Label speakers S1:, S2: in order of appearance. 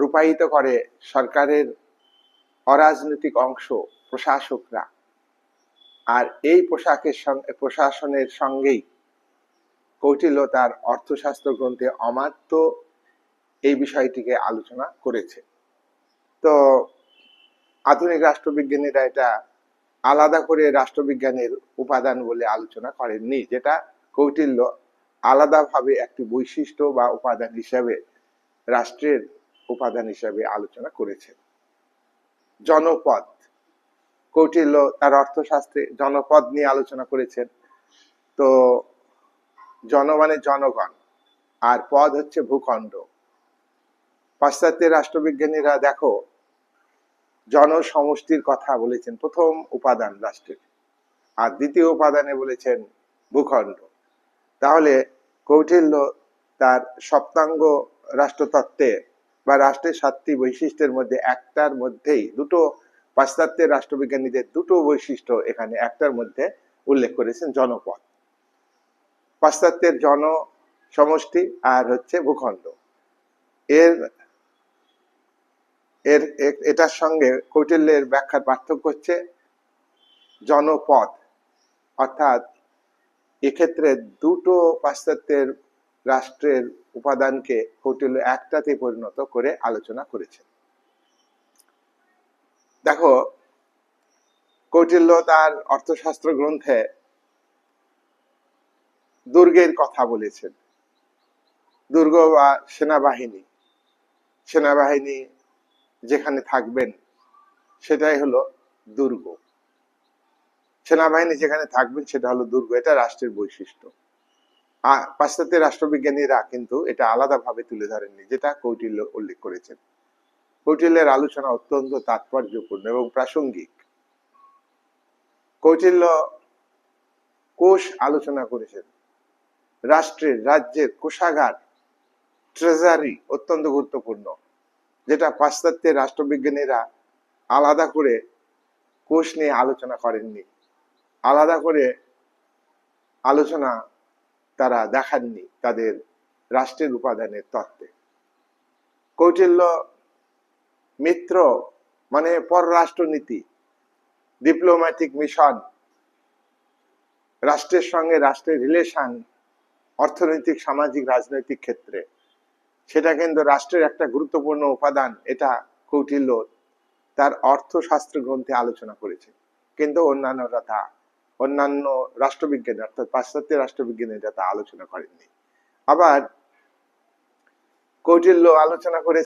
S1: রূপায়িত করে সরকারের অরাজনৈতিক অংশ, প্রশাসকরা। আর এই পোশাকের সঙ্গে প্রশাসনের সঙ্গেই কৌটিল্য তার অর্থশাস্ত্র গ্রন্থে অমাত্য এই বিষয়টিকে আলোচনা করেছে। তো আধুনিক রাষ্ট্রবিজ্ঞানীরা এটা আলাদা করে রাষ্ট্রবিজ্ঞানের উপাদান বলে আলোচনা করেননি, যেটা কৌটিল্য আলাদাভাবে একটি বৈশিষ্ট্য বা উপাদান হিসাবে রাষ্ট্রের উপাদান হিসাবে আলোচনা করেছেন। জনপদ। কৌটিল্য তার অর্থশাস্ত্রে জনপদ নিয়ে আলোচনা করেছেন। তো জন জনগণ, আর পদ হচ্ছে ভূখণ্ড। পাশ্চাত্যের রাষ্ট্রবিজ্ঞানীরা, দেখো, জনসমষ্টির কথা বলেছেন প্রথম উপাদান রাষ্ট্রের, আর দ্বিতীয় উপাদানে বলেছেন ভূখণ্ড। তাহলে কৌটিল্য তার সপ্তাঙ্গ রাষ্ট্রতত্ত্বে বা রাষ্ট্রের সাতটি বৈশিষ্ট্যের মধ্যে একটার মধ্যেই দুটো পাশ্চাত্যের রাষ্ট্রবিজ্ঞানীদের দুটো বৈশিষ্ট্য এখানে একটার মধ্যে উল্লেখ করেছেন জনপদ। পাশ্চাত্যের জন সমষ্টি আর হচ্ছে ভূখণ্ড। এর এর, এটার সঙ্গে কৌটিল্যের ব্যাখ্যার পার্থক্য হচ্ছে জনপদ। অর্থাৎ এক্ষেত্রে দুটো পাশ্চাত্যের রাষ্ট্রের উপাদানকে কৌটিল্য একটাতে পরিণত করে আলোচনা করেছে দেখো, কৌটিল্য তার অর্থশাস্ত্র গ্রন্থে দুর্গের কথা বলেছেন। দুর্গ বা সেনাবাহিনী সেনাবাহিনী যেখানে থাকবেন, সেটাই হলো দুর্গ। সেনাবাহিনী যেখানে থাকবেন, সেটা হলো দুর্গ। এটা রাষ্ট্রের বৈশিষ্ট্য। পাশ্চাত্যের রাষ্ট্রবিজ্ঞানীরা কিন্তু এটা আলাদাভাবে তুলে ধরেননি, যেটা কৌটিল্য উল্লেখ করেছেন। কৌটিল্যের আলোচনা অত্যন্ত তাৎপর্যপূর্ণ এবং প্রাসঙ্গিক। কৌটিল্য কোষ আলোচনা করেছেন। রাষ্ট্রের রাজ্যের কোষাগার, ট্রেজারি অত্যন্ত গুরুত্বপূর্ণ, যেটা পাশ্চাত্যের রাষ্ট্রবিজ্ঞানীরা আলাদা করে কোষ নিয়ে আলোচনা করেননি। আলাদা করে আলোচনা তারা দেখাননি তাদের রাষ্ট্রের উপাদানের তত্ত্বে। কৌটিল্য মিত্র মানে পররাষ্ট্রনীতি ডিপ্লোম্যাটিক মিশন রাষ্ট্রের সঙ্গে রাষ্ট্রের রিলেশন অর্থনৈতিক, সামাজিক, রাজনৈতিক ক্ষেত্রে। সেটা কিন্তু রাষ্ট্রের একটা গুরুত্বপূর্ণ উপাদান, এটা কৌটিল্য তার অর্থশাস্ত্র গ্রন্থে আলোচনা করেছে। কিন্তু অন্যান্যরা তা অন্যান্য রাষ্ট্রবিজ্ঞানী অর্থাৎ পাশ্চাত্য রাষ্ট্রবিজ্ঞানীরা তা আলোচনা করেননি। আবার কৌটিল্য আলোচনা করে